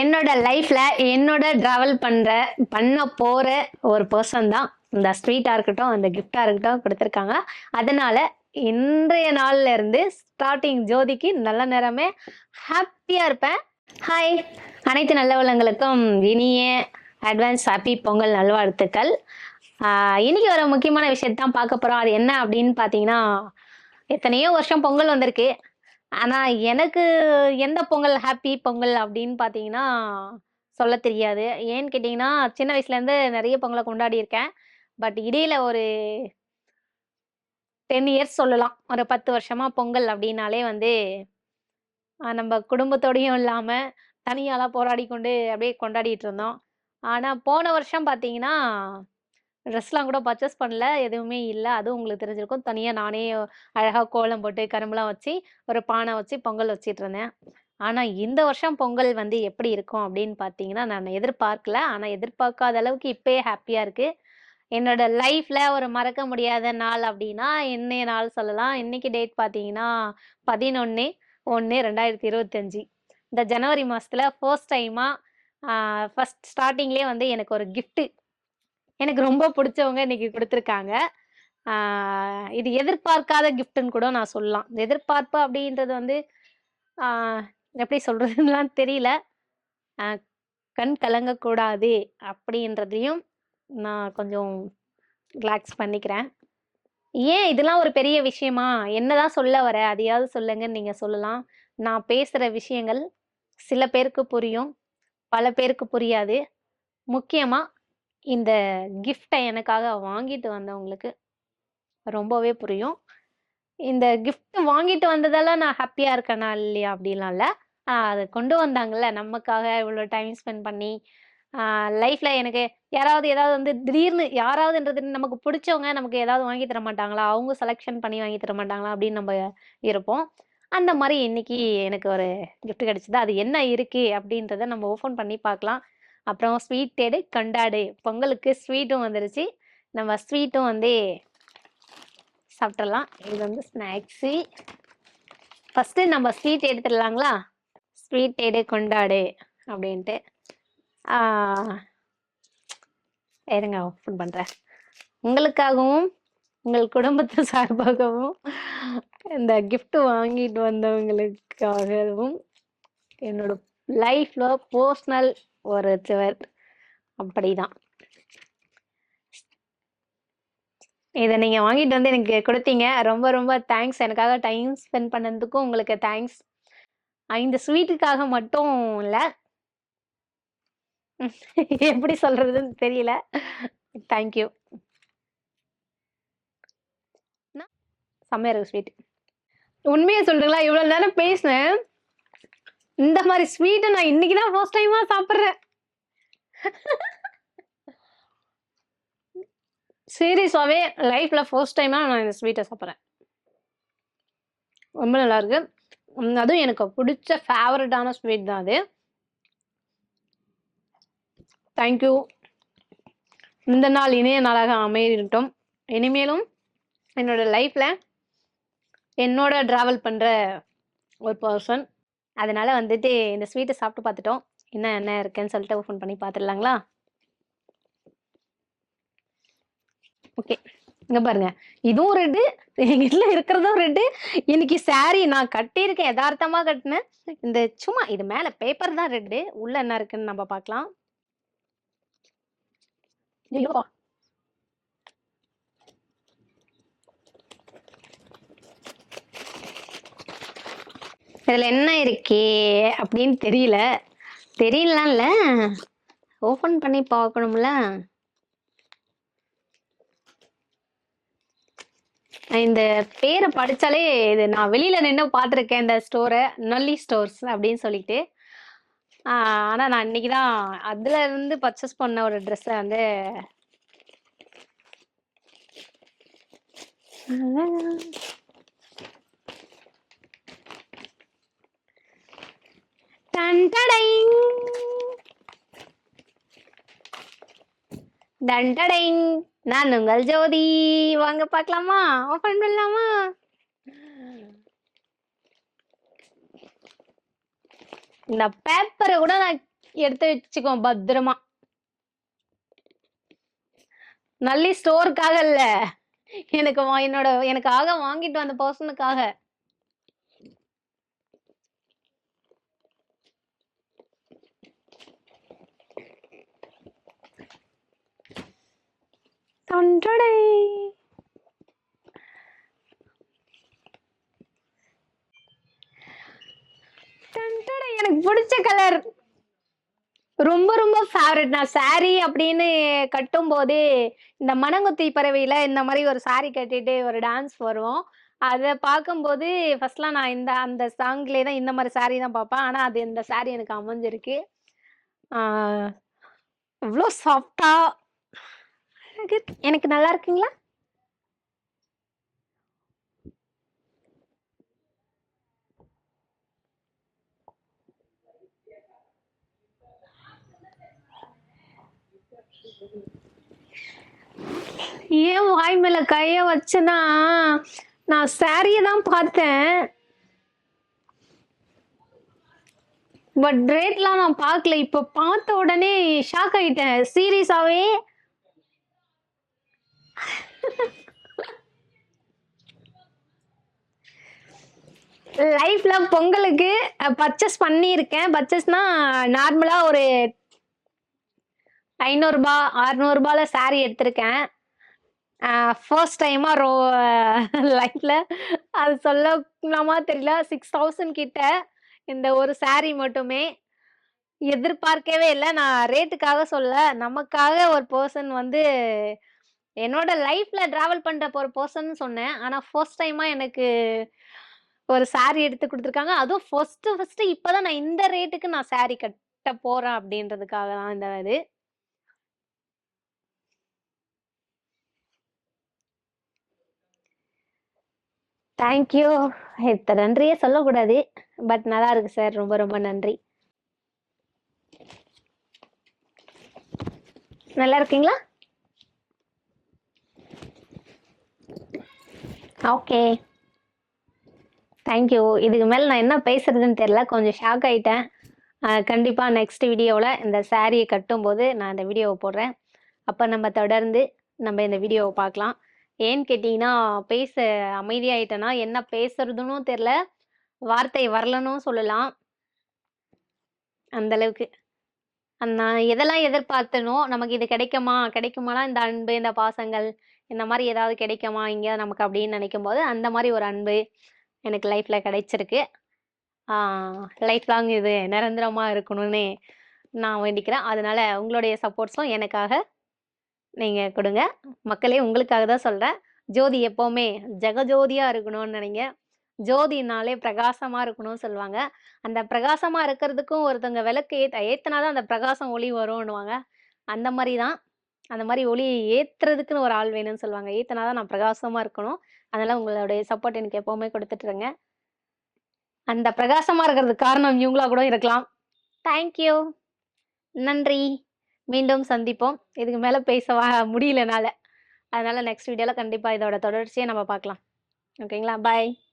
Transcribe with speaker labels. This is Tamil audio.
Speaker 1: என்னோட லைஃப்ல என்னோட டிராவல் பண்ற பண்ண போற ஒரு பர்சன் தான் இந்த ஸ்வீட்டா இருக்கட்டும் அந்த கிஃப்டா இருக்கட்டும் கொடுத்துருக்காங்க. அதனால இன்றைய நாள்ல இருந்து ஸ்டார்டிங் ஜோதிக்கு நல்ல நேரமே ஹாப்பியா இருப்பேன். ஹாய் அனைத்து நல்ல உள்ளங்களுக்கும் இனிய அட்வான்ஸ் ஹாப்பி பொங்கல் நல்வாழ்த்துக்கள். இன்னைக்கு ஒரு முக்கியமான விஷயத்தான் பார்க்க போறோம். அது என்ன அப்படின்னு பார்த்தீங்கன்னா எத்தனையோ வருஷம் பொங்கல் வந்திருக்கு. ஆனால் எனக்கு எந்த பொங்கல் ஹாப்பி பொங்கல் அப்படின்னு பார்த்தீங்கன்னா சொல்ல தெரியாது. ஏன்னு கேட்டிங்கன்னா சின்ன வயசுலேருந்து நிறைய பொங்கலை கொண்டாடி இருக்கேன் பட் இடையில ஒரு டென் இயர்ஸ் சொல்லலாம். ஒரு பத்து வருஷமா பொங்கல் அப்படின்னாலே வந்து நம்ம குடும்பத்தோடையும் இல்லாமல் தனியாலாம் போராடி கொண்டு அப்படியே கொண்டாடிட்டு இருந்தோம். ஆனால் போன வருஷம் பார்த்தீங்கன்னா ட்ரெஸ்லாம் கூட பர்ச்சேஸ் பண்ணல எதுவுமே இல்லை. அதுவும் உங்களுக்கு தெரிஞ்சிருக்கும். தனியாக நானே அழகாக கோலம் போட்டு கரும்புலாம் வச்சு ஒரு பானை வச்சு பொங்கல் வச்சிட்டு இருந்தேன். ஆனால் இந்த வருஷம் பொங்கல் வந்து எப்படி இருக்கும் அப்படின்னு பார்த்தீங்கன்னா நான் எதிர்பார்க்கல. ஆனால் எதிர்பார்க்காத அளவுக்கு இப்போயே ஹாப்பியாக இருக்குது என்னோட லைஃப்பில் ஒரு மறக்க முடியாத நாள் அப்படின்னா என்னைய நாள் சொல்லலாம். இன்றைக்கி டேட் பார்த்தீங்கன்னா பதினொன்று ஒன்று ரெண்டாயிரத்தி இருபத்தஞ்சி. இந்த ஜனவரி மாதத்தில் ஃபர்ஸ்ட் டைமாக ஃபஸ்ட் ஸ்டார்டிங்லேயே வந்து எனக்கு ஒரு கிஃப்ட்டு எனக்கு ரொம்ப பிடிச்சவங்க இன்னைக்கு கொடுத்துருக்காங்க. இது எதிர்பார்க்காத கிஃப்ட்னு கூட நான் சொல்லலாம். எதிர்பார்ப்பு அப்படின்றது வந்து எப்படி சொல்றதுலாம் தெரியல. கண் கலங்கக்கூடாது அப்படின்றதையும் நான் கொஞ்சம் ரிலாக்ஸ் பண்ணிக்கிறேன். ஏன் இதெல்லாம் ஒரு பெரிய விஷயமா? என்னதான் சொல்ல வர? அதையாவது சொல்லுங்கன்னு நீங்கள் சொல்லலாம். நான் பேசுகிற விஷயங்கள் சில பேருக்கு புரியும் பல பேருக்கு புரியாது. முக்கியமாக இந்த கிஃப்டை எனக்காக வாங்கிட்டு வந்தவங்களுக்கு ரொம்பவே புரியும். இந்த கிஃப்ட் வாங்கிட்டு வந்ததெல்லாம் நான் ஹாப்பியாக இருக்கேனா இல்லையா அப்படிலாம் இல்லை. அதை கொண்டு வந்தாங்கல்ல நமக்காக இவ்வளோ டைம் ஸ்பெண்ட் பண்ணி லைஃப்பில் எனக்கு யாராவது ஏதாவது வந்து திடீர்னு யாராவதுன்றது நமக்கு பிடிச்சவங்க நமக்கு ஏதாவது வாங்கி தர மாட்டாங்களா அவங்க செலெக்ஷன் பண்ணி வாங்கி தர மாட்டாங்களா அப்படின்னு நம்ம இருப்போம். அந்த மாதிரி இன்னைக்கு எனக்கு ஒரு கிஃப்ட் கிடச்சிது. அது என்ன இருக்கு அப்படின்றத நம்ம ஓப்பன் பண்ணி பார்க்கலாம். அப்புறம் ஸ்வீட் டேடு கொண்டாடு. பொங்கலுக்கு ஸ்வீட்டும் வந்துருச்சு. நம்ம ஸ்வீட்டும் வந்து சாப்பிட்றலாம் இது வந்து ஸ்நாக்ஸு ஃபஸ்ட்டு நம்ம ஸ்வீட் எடுத்துடலாங்களா? ஸ்வீட் டேடு கொண்டாடு அப்படின்ட்டு. இருங்க ஓப்பன் பண்ணுறேன் உங்களுக்காகவும் உங்கள் குடும்பத்து சார்பாகவும் இந்த கிஃப்ட் வாங்கிட்டு வந்தவங்களுக்காகவும் என்னோட லைஃப்பில் பர்சனல் ஒரு சுவர் அப்படிதான். இதை நீங்கள் வாங்கிட்டு வந்து எனக்கு கொடுத்தீங்க. ரொம்ப ரொம்ப தேங்க்ஸ் எனக்காக டைம் ஸ்பெண்ட் பண்ணதுக்கும் உங்களுக்கு தேங்க்ஸ் இந்த ஸ்வீட்டுக்காக மட்டும் இல்லை. எப்படி சொல்றதுன்னு தெரியல. தேங்க்யூ செம்மையா இருக்கு ஸ்வீட் உண்மையை சொல்றீங்களா? இவ்வளவு நேரம் பேசினேன். இந்த மாதிரி ஸ்வீட்டை நான் இன்னைக்கு தான் ஃபர்ஸ்ட் டைமா சாப்பிட்றேன். சீரியஸாகவே லைஃப்பில் ஃபர்ஸ்ட் டைமாக நான் இந்த ஸ்வீட்டை சாப்பிட்றேன். ரொம்ப நல்லா இருக்கு. அதுவும் எனக்கு பிடிச்ச ஃபேவரட்டான ஸ்வீட் தான் அது. தேங்க்யூ இந்த நாள் இணைய நாளாக அமையட்டும். இனிமேலும் என்னோட லைஃப்பில் என்னோட ட்ராவல் பண்ணுற ஒரு பர்சன் அதனால வந்துட்டு இந்த ஸ்வீட்டை சாப்பிட்டு பார்த்துட்டோம். என்ன என்ன இருக்குன்னு சொல்லிட்டு ஓப்பன் பண்ணி பார்த்துடலாங்களா? ஓகே. இங்க பாருங்க. இதுவும் ரெட்டு. எங்க வீட்டுல இருக்கிறதும் ரெட்டு. இன்னைக்கு சாரி நான் கட்டியிருக்கேன் யதார்த்தமா கட்டினேன். இந்த சும்மா இது மேல பேப்பர் தான் ரெட்டு. உள்ள என்ன இருக்குன்னு நம்ம பார்க்கலாம். இதில் என்ன இருக்கே அப்படின்னு தெரியல. தெரியலாம்ல ஓப்பன் பண்ணி பார்க்கணும்ல. இந்த பேரை படித்தாலே இது நான் வெளியில் நின்று பார்த்துருக்கேன் இந்த ஸ்டோரை நல்லி ஸ்டோர்ஸ் அப்படின்னு சொல்லிட்டு. ஆனால் நான் இன்னைக்கு தான் அதில் இருந்து பர்ச்சேஸ் பண்ண ஒரு ட்ரெஸ்ஸை வந்து டன் டடைங். நான் உங்கள் ஜோதி. வாங்க பார்க்கலாமா? ஓபன் பண்ணலாமா? இந்த பேப்பரை கூட நான் எடுத்து வச்சுக்கோ பத்திரமா. நல்லி ஸ்டோருக்காக இல்ல. எனக்கு வா- என்னோட எனக்காக வாங்கிட்டு வந்த பர்சனுக்காக தொண்டடை எனக்கு பிடிச்ச கலர் ரொம்ப ரொம்ப ஃபேவரட் நான் சாரி அப்படின்னு கட்டும் போது இந்த மனங்குத்தி பறவையில் இந்த மாதிரி ஒரு சாரி கட்டிட்டு ஒரு டான்ஸ் வருவோம். அதை பார்க்கும்போது ஃபர்ஸ்ட்லாம் நான் இந்த அந்த சாங்லேயே தான் இந்த மாதிரி saree தான் பார்ப்பேன். ஆனால் அது இந்த saree எனக்கு அமைஞ்சிருக்கு. இவ்வளோ சாஃப்டாக சாஃப்டா எனக்கு நல்லா இருக்கீங்களா? ஏன் வாய் மேல கைய வச்சனா நான் சாரிய தான் பார்த்தேன். பட் ரேட்லாம் நான் பார்க்கல. இப்போ பார்த்த உடனே ஷாக் ஆயிட்டேன். சீரியஸாவே லைஃப்ல பொங்கலுக்கு பர்ச்சேஸ் பண்ணியிருக்கேன். பர்ச்சேஸ்னா நார்மலா ஒரு ஐநூறுரூபா அறநூறுபால சாரி எடுத்திருக்கேன். ஃபர்ஸ்ட் டைமா ரோ லைஃப்ல அது சொல்லலாமா தெரியல. சிக்ஸ் தௌசண்ட் கிட்ட இந்த ஒரு சாரி மட்டுமே. எதிர்பார்க்கவே இல்லை. நான் ரேட்டுக்காக சொல்ல. நமக்காக ஒரு பர்சன் வந்து என்னோட லைஃப்ல டிராவல் பண்ற ஒரு பர்சன் சொன்னேன். ஆனா ஃபர்ஸ்ட் டைமா எனக்கு ஒரு சாரி எடுத்து கொடுத்துருக்காங்க. அதுவும் ஃபர்ஸ்ட் ஃபர்ஸ்ட் இப்போதான் நான் இந்த ரேட்டுக்கு நான் சாரி கட்ட போறேன் அப்படின்றதுக்காக தான் இந்த இது. தேங்க்யூ இத்த நன்றியே சொல்லக்கூடாது. பட் நல்லா இருக்கு சார் ரொம்ப ரொம்ப நன்றி. நல்லா இருக்கீங்களா? ஓகே தேங்க்யூ இதுக்கு மேல நான் என்ன பேசுறதுன்னு தெரியல. கொஞ்சம் ஷாக் ஆயிட்டேன். கண்டிப்பாக கண்டிப்பா நெக்ஸ்ட் வீடியோவில் இந்த சாரியை கட்டும்போது நான் இந்த வீடியோவை போடுறேன். அப்போ நம்ம தொடர்ந்து நம்ம இந்த வீடியோவை பார்க்கலாம். ஏன்னு கேட்டிங்கன்னா பேச அமைதியாயிட்டேன்னா என்ன பேசுறதுன்னு தெரில வார்த்தை வரலன்னு சொல்லலாம். அந்த அளவுக்கு. நான் எதெல்லாம் எதிர்பார்த்தனோ நமக்கு இது கிடைக்குமா? கிடைக்குமானா இந்த அன்பு இந்த பாசங்கள் இந்த மாதிரி ஏதாவது கிடைக்குமா? எங்கேயாவது நமக்கு அப்படின்னு நினைக்கும் போது அந்த மாதிரி ஒரு அன்பு எனக்கு லைஃப்பில் கிடைச்சிருக்கு. லைஃப் லாங் இது. நிரந்தரமாக இருக்கணும்னு நான் வேண்டிக்கிறேன். அதனால் உங்களுடைய சப்போர்ட்ஸும் எனக்காக நீங்கள் கொடுங்க. மக்களே உங்களுக்காக தான் சொல்கிறேன் ஜோதி எப்போவுமே ஜெகஜோதியாக இருக்கணும்னு நினைங்க. ஜோதினாலே பிரகாசமாக இருக்கணும்னு சொல்லுவாங்க. அந்த பிரகாசமாக இருக்கிறதுக்கும் ஒருத்தவங்க விளக்கு ஏத்த தான் அந்த பிரகாசம் ஒளி வரும்னுவாங்க. அந்த மாதிரி தான். அந்த மாதிரி ஒளி ஏற்றுறதுக்குன்னு ஒரு ஆள் வேணும்னு சொல்லுவாங்க. ஏத்துனாதான் நான் பிரகாசமாக இருக்கணும். அதனால உங்களுடைய சப்போர்ட் எனக்கு எப்பவுமே கொடுத்துட்ருங்க அந்த பிரகாசமா இருக்கிறதுக்கு காரணம் இவங்களா கூட இருக்கலாம். தேங்க்யூ நன்றி. மீண்டும் சந்திப்போம். இதுக்கு மேல பேச வா- முடியல அதனால நெக்ஸ்ட் வீடியோல கண்டிப்பா இதோட தொடர்ச்சியை நம்ம பார்க்கலாம். ஓகேங்களா பாய்